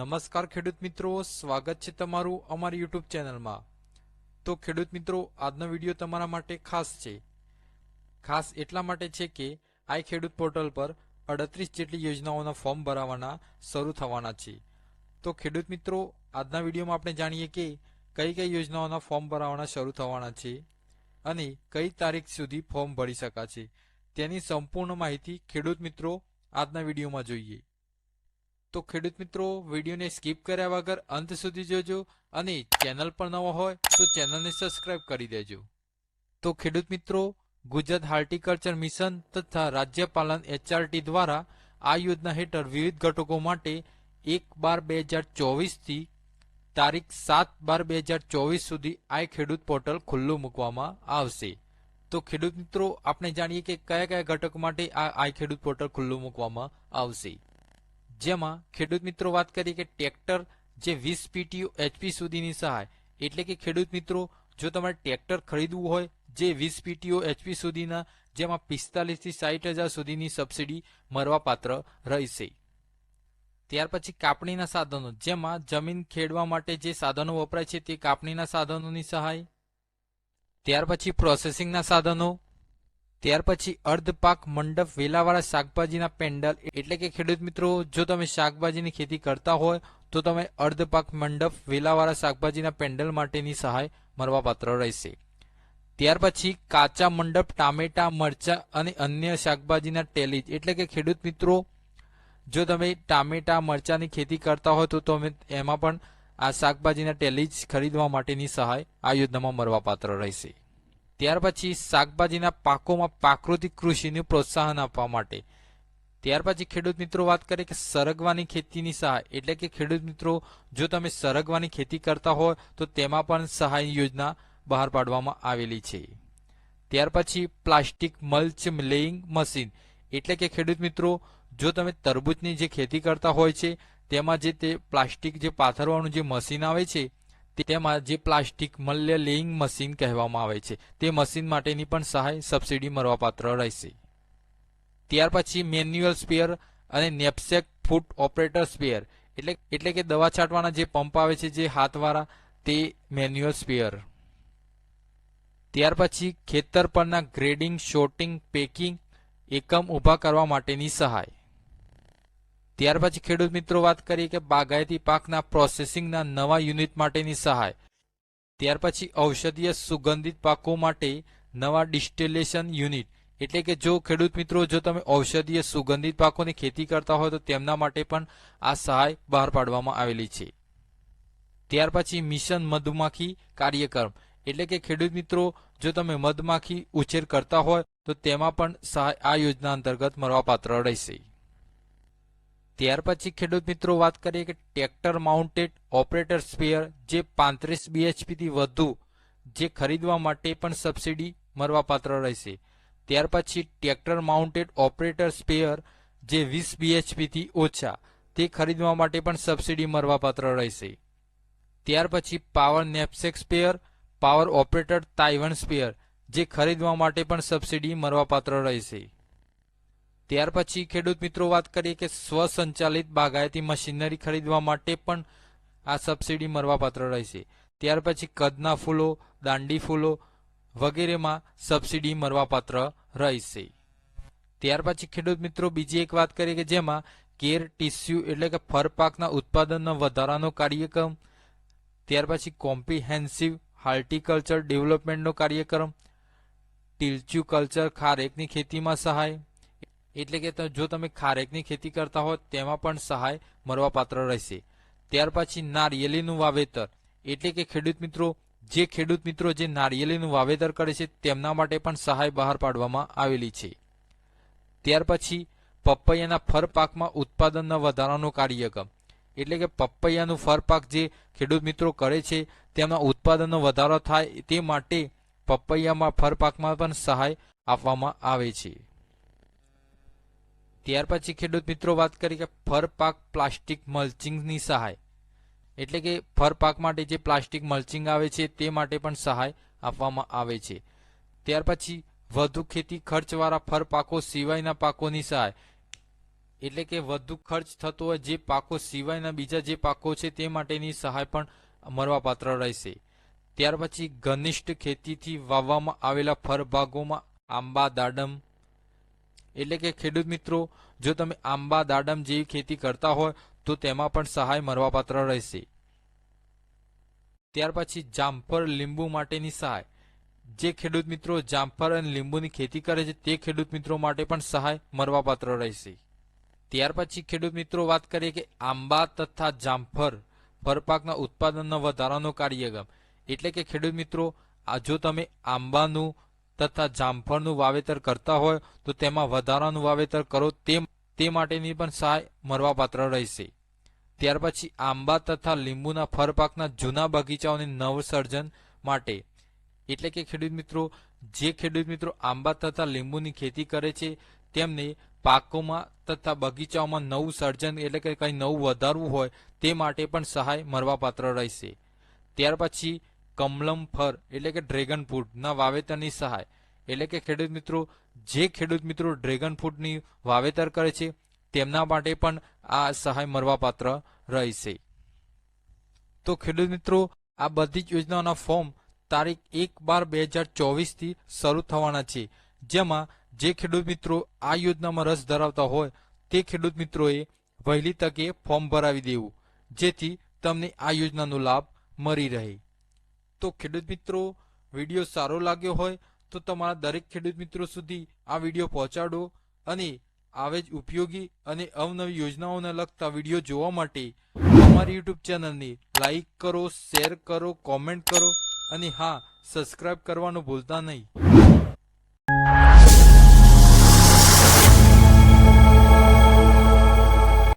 નમસ્કાર ખેડૂત મિત્રો, સ્વાગત છે તમારું અમારી યુટ્યુબ ચેનલમાં. તો ખેડૂત મિત્રો, આજનો વીડિયો તમારા માટે ખાસ છે. ખાસ એટલા માટે છે કે આઈ ખેડૂત પોર્ટલ પર અડત્રીસ જેટલી યોજનાઓના ફોર્મ ભરાવાના શરૂ થવાના છે. તો ખેડૂત મિત્રો, આજના વિડીયોમાં આપણે જાણીએ કે કઈ કઈ યોજનાઓના ફોર્મ ભરાવાના શરૂ થવાના છે અને કઈ તારીખ સુધી ફોર્મ ભરી શકાશે. તેની સંપૂર્ણ માહિતી ખેડૂત મિત્રો, આજના વિડીયોમાં જોઈએ. તો ખેડૂત મિત્રો, વિડીયોને સ્કીપ કર્યા વગર અંત સુધી જોજો અને ચેનલ પર નવો હોય તો ચેનલને સબસ્ક્રાઇબ કરી દેજો. તો ખેડૂત મિત્રો, ગુજરાત હાર્ટિકલ્ચર મિશન તથા રાજ્યપાલન એચઆરટી દ્વારા આ યોજના હેઠળ વિવિધ ઘટકો માટે એક બાર બે હજાર ચોવીસથી તારીખ સાત બાર બે હજાર ચોવીસ સુધી આ ખેડૂત પોર્ટલ ખુલ્લું મૂકવામાં આવશે. તો ખેડૂત મિત્રો, આપણે જાણીએ કે કયા કયા ઘટક માટે આ આઈ ખેડૂત પોર્ટલ ખુલ્લું મૂકવામાં આવશે. જેમાં ખેડૂત મિત્રો વાત કરીએ કે ટ્રેક્ટર જે વીસ પીટીઓ એચપી સુધીની સહાય, એટલે કે ખેડૂત મિત્રો, જો તમારે ટ્રેક્ટર ખરીદવું હોય, જે વીસ પીટીઓ એચપી સુધીના, જેમાં પિસ્તાલીસથી સાઠ હજાર સુધીની સબસિડી મળવાપાત્ર રહેશે. ત્યાર પછી કાપણીના સાધનો, જેમાં જમીન ખેડવા માટે જે સાધનો વપરાય છે તે કાપણીના સાધનોની સહાય. ત્યાર પછી પ્રોસેસિંગના સાધનો ત્યાર પછી અર્ધપાક મંડપ વેલાવાળા શાકભાજીના પેન્ડલ એટલે કે ખેડૂત મિત્રો, જો તમે શાકભાજીની ખેતી કરતા હોય, તો તમે અર્ધ પાક મંડપ વેલાવાળા શાકભાજીના પેન્ડલ માટેની સહાય મળવાપાત્ર રહેશે. ત્યાર પછી કાચા મંડપ, ટામેટા, મરચા અને અન્ય શાકભાજીના ટેલીજ. એટલે કે ખેડૂત મિત્રો, જો તમે ટામેટા, મરચાની ખેતી કરતા હોય, તો તમે એમાં પણ આ શાકભાજીના ટેલીજ ખરીદવા માટેની સહાય આ યોજનામાં મળવાપાત્ર રહેશે. ત્યાર પછી શાકભાજીના પાકોમાં પ્રાકૃતિક કૃષિને પ્રોત્સાહન આપવા માટે. ત્યાર પછી ખેડૂત મિત્રો વાત કરીએ કે સરગવાની ખેતીની સહાય. એટલે કે ખેડૂત મિત્રો, જો તમે સરગવાની ખેતી કરતા હોય, તો તેમાં પણ સહાય યોજના બહાર પાડવામાં આવેલી છે. ત્યાર પછી પ્લાસ્ટિક મલ્ચ લેઇંગ મશીન. એટલે કે ખેડૂત મિત્રો, જો તમે તરબૂચની જે ખેતી કરતા હોય છે, તેમાં જે તે પ્લાસ્ટિક જે પાથરવાનું જે મશીન આવે છે તેમાં જે પ્લાસ્ટિક મલ્ય લેઇંગ મશીન કહેવામાં આવે છે, તે મશીન માટેની પણ સહાય સબસિડી મળવાપાત્ર રહેશે. ત્યાર પછી મેન્યુઅલ સ્પેર અને નેપસેક ફૂટ ઓપરેટર સ્પેર, એટલે એટલે કે દવા છાંટવાના જે પંપ આવે છે જે હાથવાળા, તે મેન્યુઅલ સ્પેર. ત્યાર પછી ખેતર પરના ગ્રેડિંગ શોર્ટિંગ પેકિંગ, એકમ ઊભા કરવા માટેની સહાય. ત્યાર પછી ખેડૂત મિત્રો વાત કરીએ કે બાગાયતી પાકના પ્રોસેસિંગના નવા યુનિટ માટેની સહાય. ત્યાર પછી ઔષધીય સુગંધિત પાકો માટે નવા ડિસ્ટિલેશન યુનિટ એટલે કે જો ખેડૂત મિત્રો, જો તમે ઔષધીય સુગંધિત પાકોની ખેતી કરતા હોય તો તેમના માટે પણ આ સહાય બહાર પાડવામાં આવેલી છે. ત્યાર પછી મિશન મધમાખી કાર્યક્રમ. એટલે કે ખેડૂત મિત્રો, જો તમે મધમાખી ઉછેર કરતા હોય તો તેમાં પણ સહાય આ યોજના અંતર્ગત મળવાપાત્ર રહેશે. ત્યાર પછી ખેડૂત મિત્રો વાત કરીએ કે ટ્રેક્ટર માઉન્ટેડ ઓપરેટર સ્પેર જે પાંત્રીસ બીએચપીથી વધુ જે ખરીદવા માટે પણ સબસિડી મળવાપાત્ર રહેશે. ત્યાર પછી ટ્રેક્ટર માઉન્ટેડ ઓપરેટર સ્પેર જે વીસ બીએચપીથી ઓછા તે ખરીદવા માટે પણ સબસિડી મળવાપાત્ર રહેશે. ત્યાર પછી power knapsack spare power operator Taiwan spare જે ખરીદવા માટે પણ સબસિડી મળવાપાત્ર રહેશે. ત્યાર પછી ખેડૂત મિત્રો વાત કરીએ કે સ્વસંચાલિત બાગાયતી મશીનરી ખરીદવા માટે પણ આ સબસિડી મળવાપાત્ર રહેશે. ત્યાર પછી કદના ફૂલો, દાંડી ફૂલો વગેરેમાં સબસિડી મળવાપાત્ર રહેશે. ત્યાર પછી ખેડૂત મિત્રો બીજી એક વાત કરીએ કે જેમાં કેર, ટીસ્યુ એટલે કે ફર પાકના ઉત્પાદનનો વધારાનો કાર્યક્રમ, ત્યાર પછી કોમ્પ્રિહેન્સિવ હાર્ટિકલ્ચર ડેવલપમેન્ટનો કાર્યક્રમ, ટીલચ્યુ કલ્ચર ખારેકની ખેતીમાં સહાય એટલે કે જો તમે ખારેકની ખેતી કરતા હો તેમાં પણ સહાય મળવાપાત્ર રહેશે. ત્યાર પછી નારિયેલીનું વાવેતર. એટલે કે ખેડૂત મિત્રો, જે ખેડૂત મિત્રો જે નારિયેલીનું વાવેતર કરે છે, તેમના માટે પણ સહાય બહાર પાડવામાં આવેલી છે. ત્યાર પછી પપૈયાના ફર પાકમાં ઉત્પાદનના વધારાનો કાર્યક્રમ. એટલે કે પપૈયાનું ફર પાક જે ખેડૂત મિત્રો કરે છે તેમાં ઉત્પાદનનો વધારો થાય, તે માટે પપૈયામાં ફર પાકમાં પણ સહાય આપવામાં આવે છે. ત્યાર પછી ખેડૂત મિત્રો વાત કરી કે ફર પાક પ્લાસ્ટિક મલ્ચિંગની સહાય. એટલે કે ફર પાક માટે જે પ્લાસ્ટિક મલ્ચિંગ આવે છે તે માટે પણ સહાય આપવામાં આવે છે. ત્યાર પછી વધુ ખેતી ખર્ચવાળા ફર પાકો સિવાયના પાકોની સહાય. એટલે કે વધુ ખર્ચ થતો હોય જે પાકો સિવાયના બીજા જે પાકો છે તે માટેની સહાય પણ મળવાપાત્ર રહેશે. ત્યાર પછી ઘનિષ્ઠ ખેતીથી વાવવામાં આવેલા ફર ભાગોમાં આંબા, દાડમ એટલે કે ખેડૂત મિત્રો, જો તમે આંબા, દાડમ જેવી ખેતી કરતા હોય, તો તેમાં પણ સહાય મળવાપાત્ર રહેશે. ત્યાર પછી જામફળ લીંબુ માટેની સહાય. જે ખેડૂત મિત્રો જામફળ અને લીંબુની ખેતી કરે છે, તે ખેડૂત મિત્રો માટે પણ સહાય મળવાપાત્ર રહેશે. ત્યાર પછી ખેડૂત મિત્રો વાત કરીએ કે આંબા તથા જામફળ ફળપાકના ઉત્પાદનનો વધારાનો કાર્યક્રમ. એટલે કે ખેડૂત મિત્રો, આ જો તમે આંબાનું તથા જામફળનું વાવેતર કરતા હોય, તો તેમાં વધારાનું વાવેતર કરો, તે તે માટેની પણ સહાય મળવાપાત્ર રહેશે. ત્યાર પછી આંબા તથા લીંબુના ફળપાકના જૂના બગીચાઓને નવસર્જન માટે. એટલે કે ખેડૂત મિત્રો, જે ખેડૂત મિત્રો આંબા તથા લીંબુની ખેતી કરે છે, તેમને પાકોમાં તથા બગીચાઓમાં નવું સર્જન એટલે કે કંઈ નવું વધારવું હોય, તે માટે પણ સહાય મળવાપાત્ર રહેશે. ત્યાર પછી કમલમ ફર, એટલે કે ડ્રેગન ફ્રૂટના વાવેતરની સહાય. એટલે કે ખેડૂત મિત્રો, જે ખેડૂત મિત્રો ડ્રેગન ફ્રૂટની વાવેતર કરે છે, તેમના માટે પણ આ સહાય મળવાપાત્ર રહેશે. તો ખેડૂત મિત્રો, આ બધી જ યોજનાઓના ફોર્મ તારીખ એક બાર બે હજાર ચોવીસથી શરૂ થવાના છે. જેમાં જે ખેડૂત મિત્રો આ યોજનામાં રસ ધરાવતા હોય, તે ખેડૂત મિત્રોએ વહેલી તકે ફોર્મ ભરાવી દેવું, જેથી તમને આ યોજનાનો લાભ મળી રહે. તો ખેડૂત મિત્રો, વીડિયો સારો લાગ્યો હોય તો તમારા દરેક ખેડૂત મિત્રો સુધી આ વીડિયો પહોંચાડો અને આવે જ ઉપયોગી અને અવનવી યોજનાઓને લગતા વીડિયો જોવા માટે અમારી યુટ્યુબ ચેનલને લાઈક કરો, શેર કરો, કોમેન્ટ કરો અને હા, સબસ્ક્રાઇબ કરવાનું ભૂલતા નહીં.